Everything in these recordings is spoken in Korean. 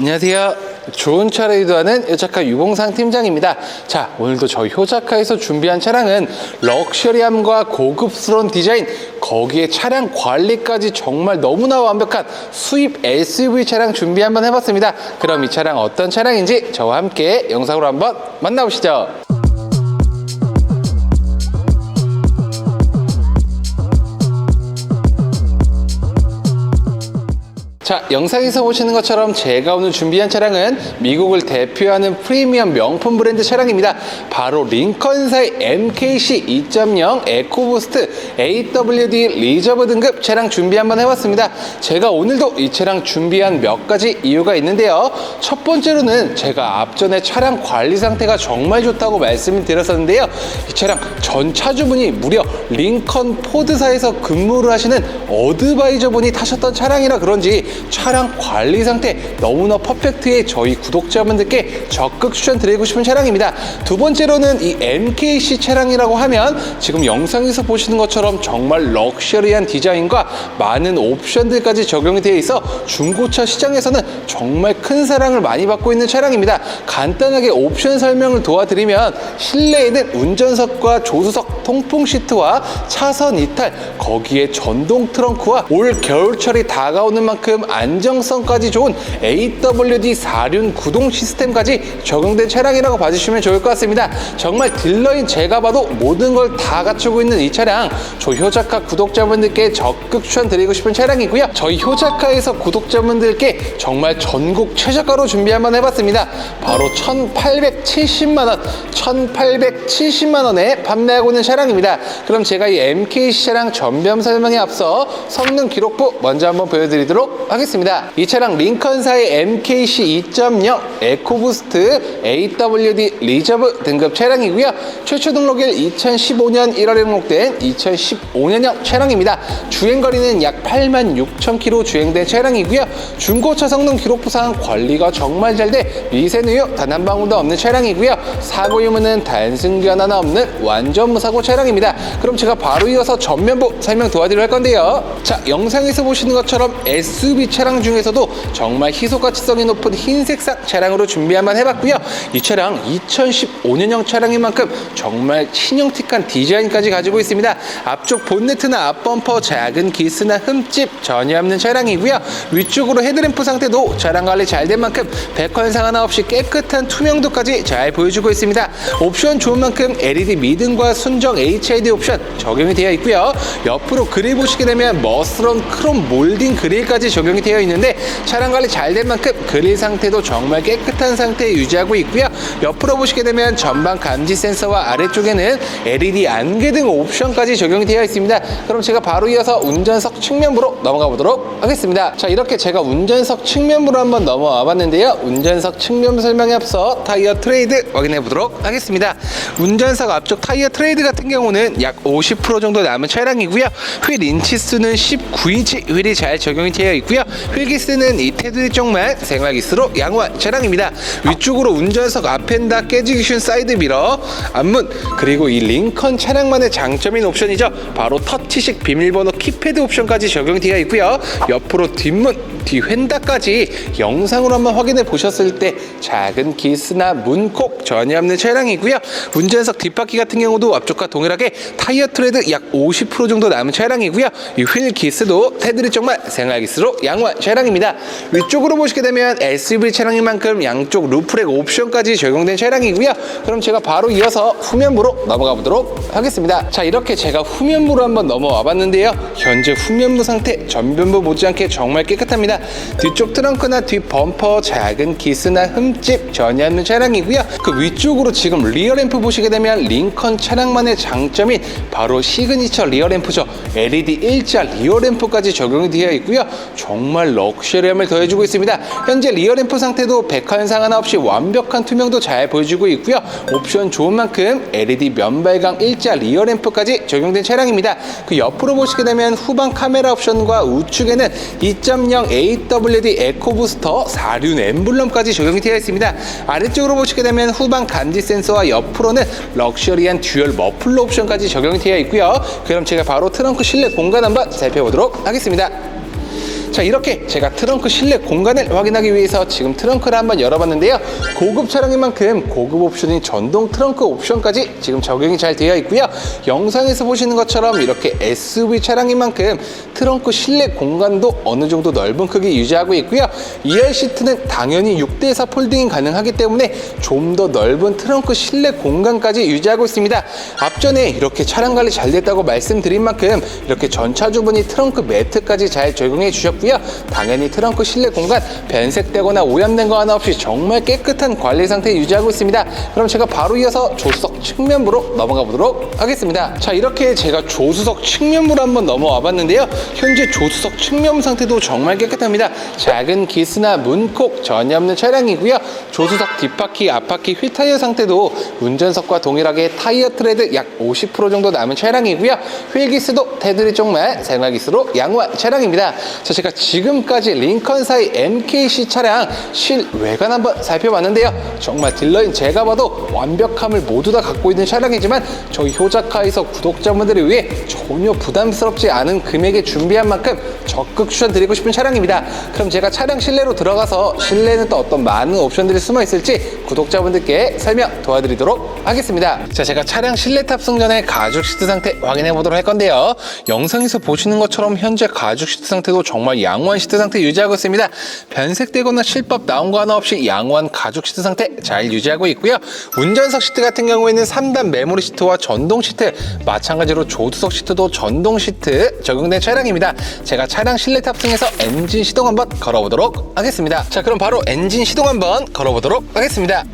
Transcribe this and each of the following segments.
안녕하세요. 좋은 차를 유도하는 효자카 유봉상 팀장입니다. 자, 오늘도 저희 효자카에서 준비한 차량은 럭셔리함과 고급스러운 디자인, 거기에 차량 관리까지 정말 너무나 완벽한 수입 SUV 차량 준비 한번 해봤습니다. 그럼 이 차량 어떤 차량인지 저와 함께 영상으로 한번 만나보시죠. 자, 영상에서 보시는 것처럼 제가 오늘 준비한 차량은 미국을 대표하는 프리미엄 명품 브랜드 차량입니다. 바로 링컨사의 MKC 2.0 에코부스트 AWD 리저브 등급 차량 준비 한번 해봤습니다. 제가 오늘도 이 차량 준비한 몇 가지 이유가 있는데요. 첫 번째로는 제가 앞전에 차량 관리 상태가 정말 좋다고 말씀을 드렸었는데요. 이 차량 전 차주분이 무려 링컨 포드사에서 근무를 하시는 어드바이저 분이 타셨던 차량이라 그런지 차량 관리 상태 너무나 퍼펙트해 저희 구독자분들께 적극 추천드리고 싶은 차량입니다. 두 번째로는 이 MKC 차량이라고 하면 지금 영상에서 보시는 것처럼 정말 럭셔리한 디자인과 많은 옵션들까지 적용이 되어 있어 중고차 시장에서는 정말 큰 사랑을 많이 받고 있는 차량입니다. 간단하게 옵션 설명을 도와드리면 실내에는 운전석과 조수석 통풍 시트와 차선 이탈 거기에 전동 트렁크와 올 겨울철이 다가오는 만큼 안정성까지 좋은 AWD 4륜 구동 시스템까지 적용된 차량이라고 봐주시면 좋을 것 같습니다. 정말 딜러인 제가 봐도 모든 걸 다 갖추고 있는 이 차량 저 효자카 구독자분들께 적극 추천드리고 싶은 차량이고요. 저희 효자카에서 구독자분들께 정말 전국 최저가로 준비 한번 해봤습니다. 바로 1,870만 원, 1,870만 원에 판매하고 있는 차량입니다. 그럼 제가 이 MKC 차량 전면 설명에 앞서 성능 기록부 먼저 한번 보여드리도록 하겠습니다. 이 차량 링컨사의 MKC 2.0 에코부스트 AWD 리저브 등급 차량이고요. 최초 등록일 2015년 1월에 등록된 2015년형 차량입니다. 주행거리는 약 8만 6천 킬로 주행된 차량이고요. 중고차 성능 기록 부상 관리가 정말 잘 돼 미세누유 단 한 방울도 없는 차량이고요. 사고 유무는 단순 견 하나 없는 완전 무사고 차량입니다. 그럼 제가 바로 이어서 전면부 설명 도와드리려 할 건데요. 자, 영상에서 보시는 것처럼 SUV 차량 중에서도 정말 희소 가치성이 높은 흰색상 차량으로 준비 한번 해봤고요. 이 차량 2015년형 차량인 만큼 정말 신형틱한 디자인까지 가지고 있습니다. 앞쪽 본네트나 앞범퍼 작은 기스나 흠집 전혀 없는 차량이고요. 위쪽으로 헤드램프 상태도 차량 관리 잘 된 만큼 백환상 하나 없이 깨끗한 투명도까지 잘 보여주고 있습니다. 옵션 좋은 만큼 LED 미등과 순정 HID 옵션 적용이 되어 있고요. 옆으로 그릴 보시게 되면 머스런 크롬 몰딩 그릴까지 적용 이 되어 있는데 차량 관리 잘 된 만큼 그릴 상태도 정말 깨끗한 상태에 유지하고 있고요. 옆으로 보시게 되면 전방 감지 센서와 아래쪽에는 LED 안개 등 옵션까지 적용이 되어 있습니다. 그럼 제가 바로 이어서 운전석 측면부로 넘어가 보도록 하겠습니다. 자, 이렇게 제가 운전석 측면부로 한번 넘어와 봤는데요. 운전석 측면 설명에 앞서 타이어 트레이드 확인해 보도록 하겠습니다. 운전석 앞쪽 타이어 트레이드 같은 경우는 약 50% 정도 남은 차량이고요. 휠 인치 수는 19인치 휠이 잘 적용이 되어 있고요. 휠기스는 이 테두리 쪽만 생활기스로 양호한 차량입니다. 위쪽으로 운전석 앞엔다 깨지기 쉬운 사이드 미러, 앞문, 그리고 이 링컨 차량만의 장점인 옵션이죠. 바로 터치식 비밀번호 키패드 옵션까지 적용이 되어 있고요. 옆으로 뒷문, 뒤휀다까지 영상으로 한번 확인해 보셨을 때 작은 기스나 문콕 전혀 없는 차량이고요. 운전석 뒷바퀴 같은 경우도 앞쪽과 동일하게 타이어 트레드 약 50% 정도 남은 차량이고요. 이 휠 기스도 테두리 쪽만 생활 기스로 양호한 차량입니다. 위쪽으로 보시게 되면 SUV 차량인 만큼 양쪽 루프렉 옵션까지 적용된 차량이고요. 그럼 제가 바로 이어서 후면부로 넘어가 보도록 하겠습니다. 자 이렇게 제가 후면부로 한번 넘어와 봤는데요. 현재 후면부 상태 전면부 못지않게 정말 깨끗합니다. 뒤쪽 트렁크나 뒷 범퍼 작은 기스나 흠집 전혀 없는 차량이고요. 그 위쪽으로 지금 리어 램프 보시게 되면 링컨 차량만의 장점인 바로 시그니처 리어 램프죠. LED 일자 리어 램프까지 적용이 되어 있고요. 정말 럭셔리함을 더해주고 있습니다. 현재 리어램프 상태도 백환상 하나 없이 완벽한 투명도 잘 보여주고 있고요. 옵션 좋은 만큼 LED 면발광 일자 리어램프까지 적용된 차량입니다. 그 옆으로 보시게 되면 후방 카메라 옵션과 우측에는 2.0 AWD 에코부스터 4륜 엠블럼까지 적용이 되어 있습니다. 아래쪽으로 보시게 되면 후방 감지 센서와 옆으로는 럭셔리한 듀얼 머플러 옵션까지 적용이 되어 있고요. 그럼 제가 바로 트렁크 실내 공간 한번 살펴보도록 하겠습니다. 자 이렇게 제가 트렁크 실내 공간을 확인하기 위해서 지금 트렁크를 한번 열어봤는데요. 고급 차량인 만큼 고급 옵션인 전동 트렁크 옵션까지 지금 적용이 잘 되어 있고요. 영상에서 보시는 것처럼 이렇게 SUV 차량인 만큼 트렁크 실내 공간도 어느 정도 넓은 크기 유지하고 있고요. 2열 시트는 당연히 6대4 폴딩이 가능하기 때문에 좀 더 넓은 트렁크 실내 공간까지 유지하고 있습니다. 앞전에 이렇게 차량 관리 잘 됐다고 말씀드린 만큼 이렇게 전차주분이 트렁크 매트까지 잘 적용해 주셨고 요. 당연히 트렁크 실내 공간 변색되거나 오염된 거 하나 없이 정말 깨끗한 관리 상태 유지하고 있습니다. 그럼 제가 바로 이어서 조수석 측면부로 넘어가 보도록 하겠습니다. 자 이렇게 제가 조수석 측면부로 한번 넘어와 봤는데요. 현재 조수석 측면 상태도 정말 깨끗합니다. 작은 기스나 문콕 전혀 없는 차량이고요. 조수석 뒷바퀴 앞바퀴 휠타이어 상태도 운전석과 동일하게 타이어 트레드 약 50% 정도 남은 차량이고요. 휠기스도 테두리 정말 생활기스로 양호한 차량입니다. 자 제가 지금까지 링컨사의 MKC 차량 실외관 한번 살펴봤는데요. 정말 딜러인 제가 봐도 완벽함을 모두 다 갖고 있는 차량이지만 저희 효자카에서 구독자분들을 위해 전혀 부담스럽지 않은 금액에 준비한 만큼 적극 추천드리고 싶은 차량입니다. 그럼 제가 차량 실내로 들어가서 실내에는 또 어떤 많은 옵션들이 숨어 있을지 구독자분들께 설명 도와드리도록 하겠습니다. 자 제가 차량 실내 탑승 전에 가죽 시트 상태 확인해 보도록 할 건데요. 영상에서 보시는 것처럼 현재 가죽 시트 상태도 정말 양호한 시트 상태 유지하고 있습니다. 변색되거나 실밥 나온 거 하나 없이 양호한 가죽 시트 상태 잘 유지하고 있고요. 운전석 시트 같은 경우에는 3단 메모리 시트와 전동 시트 마찬가지로 조수석 시트도 전동 시트 적용된 차량입니다. 제가 차량 실내 탑승해서 엔진 시동 한번 걸어보도록 하겠습니다. 자 그럼 바로 엔진 시동 한번 걸어보도록 하겠습니다.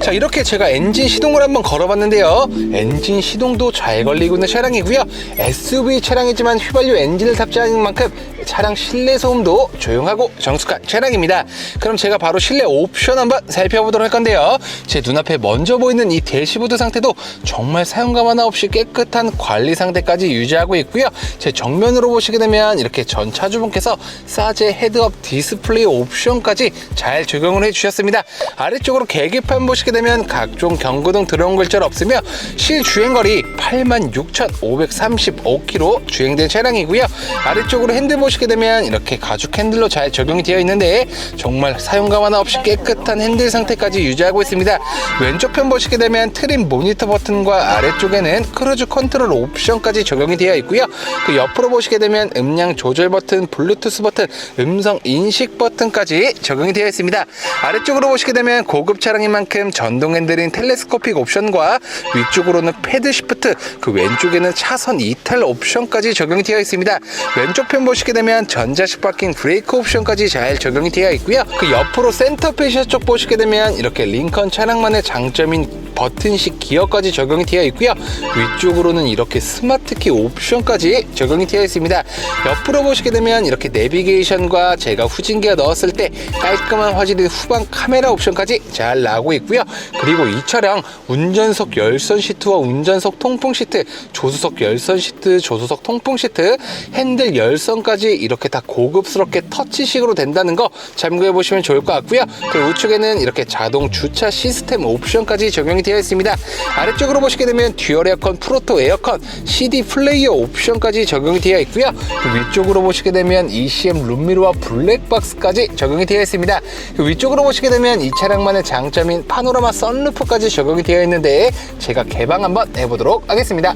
자 이렇게 제가 엔진 시동을 한번 걸어봤는데요. 엔진 시동도 잘 걸리고 있는 차량이고요. SUV 차량이지만 휘발유 엔진을 탑재하는 만큼 차량 실내 소음도 조용하고 정숙한 차량입니다. 그럼 제가 바로 실내 옵션 한번 살펴보도록 할 건데요. 제 눈앞에 먼저 보이는 이 대시보드 상태도 정말 사용감 하나 없이 깨끗한 관리 상태까지 유지하고 있고요. 제 정면으로 보시게 되면 이렇게 전 차주분께서 사제 헤드업 디스플레이 옵션까지 잘 적용을 해주셨습니다. 아래쪽으로 계기판 보시게 되면 각종 경고등 들어온 글자는 없으며 실주행거리 86,535km 주행된 차량이고요. 아래쪽으로 핸들 보시 게 되면 이렇게 가죽 핸들로 잘 적용이 되어 있는데 정말 사용감 하나 없이 깨끗한 핸들 상태까지 유지하고 있습니다. 왼쪽 편 보시게 되면 트림 모니터 버튼과 아래쪽에는 크루즈 컨트롤 옵션까지 적용이 되어 있고요. 그 옆으로 보시게 되면 음량 조절 버튼 블루투스 버튼 음성 인식 버튼까지 적용이 되어 있습니다. 아래쪽으로 보시게 되면 고급 차량인 만큼 전동 핸들인 텔레스코픽 옵션과 위쪽으로는 패드 시프트 그 왼쪽에는 차선 이탈 옵션까지 적용이 되어 있습니다. 왼쪽 편 보시게 되면 전자식 바뀐 브레이크 옵션까지 잘 적용이 되어 있고요. 그 옆으로 센터 페시아 쪽 보시게 되면 이렇게 링컨 차량만의 장점인 버튼식 기어까지 적용이 되어 있고요. 위쪽으로는 이렇게 스마트키 옵션까지 적용이 되어 있습니다. 옆으로 보시게 되면 이렇게 내비게이션과 제가 후진기어 넣었을 때 깔끔한 화질의 후방 카메라 옵션까지 잘 나오고 있고요. 그리고 이 차량 운전석 열선 시트와 운전석 통풍 시트 조수석 열선 시트 조수석 통풍 시트 핸들 열선까지 이렇게 다 고급스럽게 터치식으로 된다는 거 참고해 보시면 좋을 것 같고요. 그리고 우측에는 이렇게 자동 주차 시스템 옵션까지 적용이 되어 있습니다. 아래쪽으로 보시게 되면 듀얼 에어컨 프로토 에어컨 CD 플레이어 옵션까지 적용이 되어 있고요. 그 위쪽으로 보시게 되면 ECM 룸미러와 블랙박스까지 적용이 되어 있습니다. 그 위쪽으로 보시게 되면 이 차량만의 장점인 파노라마 썬루프까지 적용이 되어 있는데 제가 개방 한번 해보도록 하겠습니다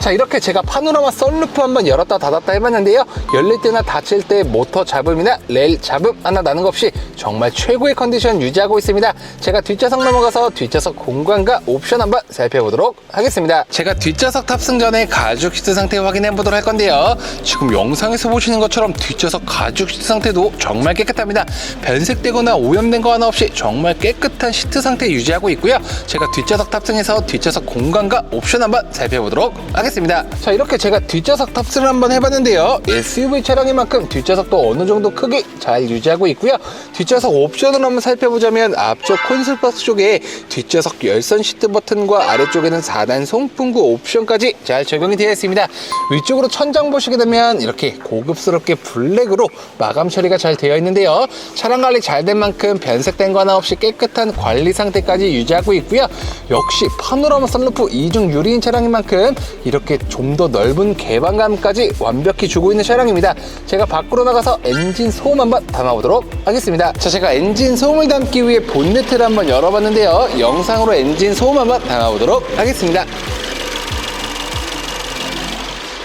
자 이렇게 제가 파노라마 썬루프 한번 열었다 닫았다 해봤는데요. 열릴 때나 닫힐 때 모터 잡음이나 레일 잡음 하나 나는 것 없이 정말 최고의 컨디션 유지하고 있습니다. 제가 뒷좌석 넘어가서 뒷좌석 공간과 옵션 한번 살펴보도록 하겠습니다. 제가 뒷좌석 탑승 전에 가죽 시트 상태 확인해 보도록 할 건데요. 지금 영상에서 보시는 것처럼 뒷좌석 가죽 시트 상태도 정말 깨끗합니다. 변색되거나 오염된 거 하나 없이 정말 깨끗한 시트 상태 유지하고 있고요. 제가 뒷좌석 탑승해서 뒷좌석 공간과 옵션 한번 살펴보도록 하겠습니다 하겠습니다. 자, 이렇게 제가 뒷좌석 탑승을 한번 해봤는데요. SUV 차량인 만큼 뒷좌석도 어느 정도 크기 잘 유지하고 있고요. 뒷좌석 옵션을 한번 살펴보자면 앞쪽 콘솔 박스 쪽에 뒷좌석 열선 시트 버튼과 아래쪽에는 4단 송풍구 옵션까지 잘 적용이 되어 있습니다. 위쪽으로 천장 보시게 되면 이렇게 고급스럽게 블랙으로 마감 처리가 잘 되어 있는데요. 차량 관리 잘 된 만큼 변색된 거 하나 없이 깨끗한 관리 상태까지 유지하고 있고요. 역시 파노라마 썬루프 이중 유리인 차량인 만큼 이렇게 좀 더 넓은 개방감까지 완벽히 주고 있는 차량입니다. 제가 밖으로 나가서 엔진 소음 한번 담아보도록 하겠습니다. 자, 제가 엔진 소음을 담기 위해 본네트를 한번 열어봤는데요. 영상으로 엔진 소음 한번 담아보도록 하겠습니다.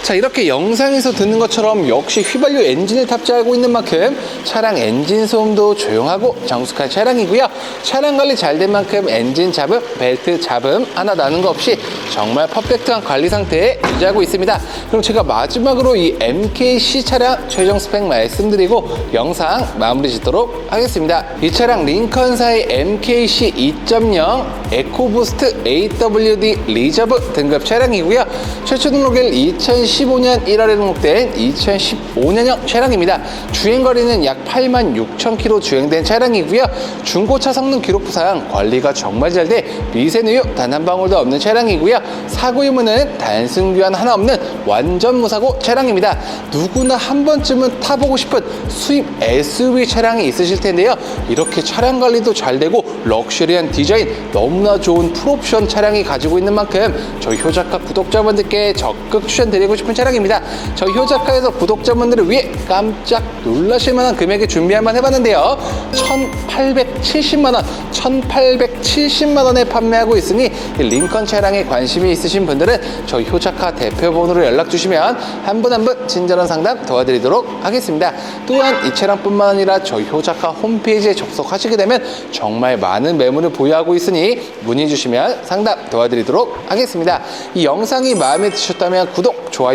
자 이렇게 영상에서 듣는 것처럼 역시 휘발유 엔진을 탑재하고 있는 만큼 차량 엔진 소음도 조용하고 정숙한 차량이고요. 차량 관리 잘 된 만큼 엔진 잡음, 벨트 잡음 하나 나는 거 없이 정말 퍼펙트한 관리 상태에 유지하고 있습니다. 그럼 제가 마지막으로 이 MKC 차량 최종 스펙 말씀드리고 영상 마무리 짓도록 하겠습니다. 이 차량 링컨사의 MKC 2.0 에코부스트 AWD 리저브 등급 차량이고요. 최초 등록일 2015년 1월에 등록된 2015년형 차량입니다. 주행거리는 약 8만 6천 킬로 주행된 차량이고요. 중고차 성능 기록 부상 관리가 정말 잘 돼 미세누유 단 한 방울도 없는 차량이고요. 사고 유무는 단순 교환 하나 없는 완전 무사고 차량입니다. 누구나 한 번쯤은 타보고 싶은 수입 SUV 차량이 있으실 텐데요. 이렇게 차량 관리도 잘 되고 럭셔리한 디자인 너무나 좋은 풀옵션 차량이 가지고 있는 만큼 저희 효자카 구독자분들께 적극 추천드리고 싶은 차량입니다. 저희 효자카에서 구독자분들을 위해 깜짝 놀라실 만한 금액에 준비 한번 해봤는데요. 1,870만 원, 1,870만 원에 판매하고 있으니 이 링컨 차량에 관심이 있으신 분들은 저희 효자카 대표번호로 연락 주시면 한 분 한 분 친절한 상담 도와드리도록 하겠습니다. 또한 이 차량뿐만 아니라 저희 효자카 홈페이지에 접속하시게 되면 정말 많은 매물을 보유하고 있으니 문의 주시면 상담 도와드리도록 하겠습니다. 이 영상이 마음에 드셨다면 구독, 좋아요,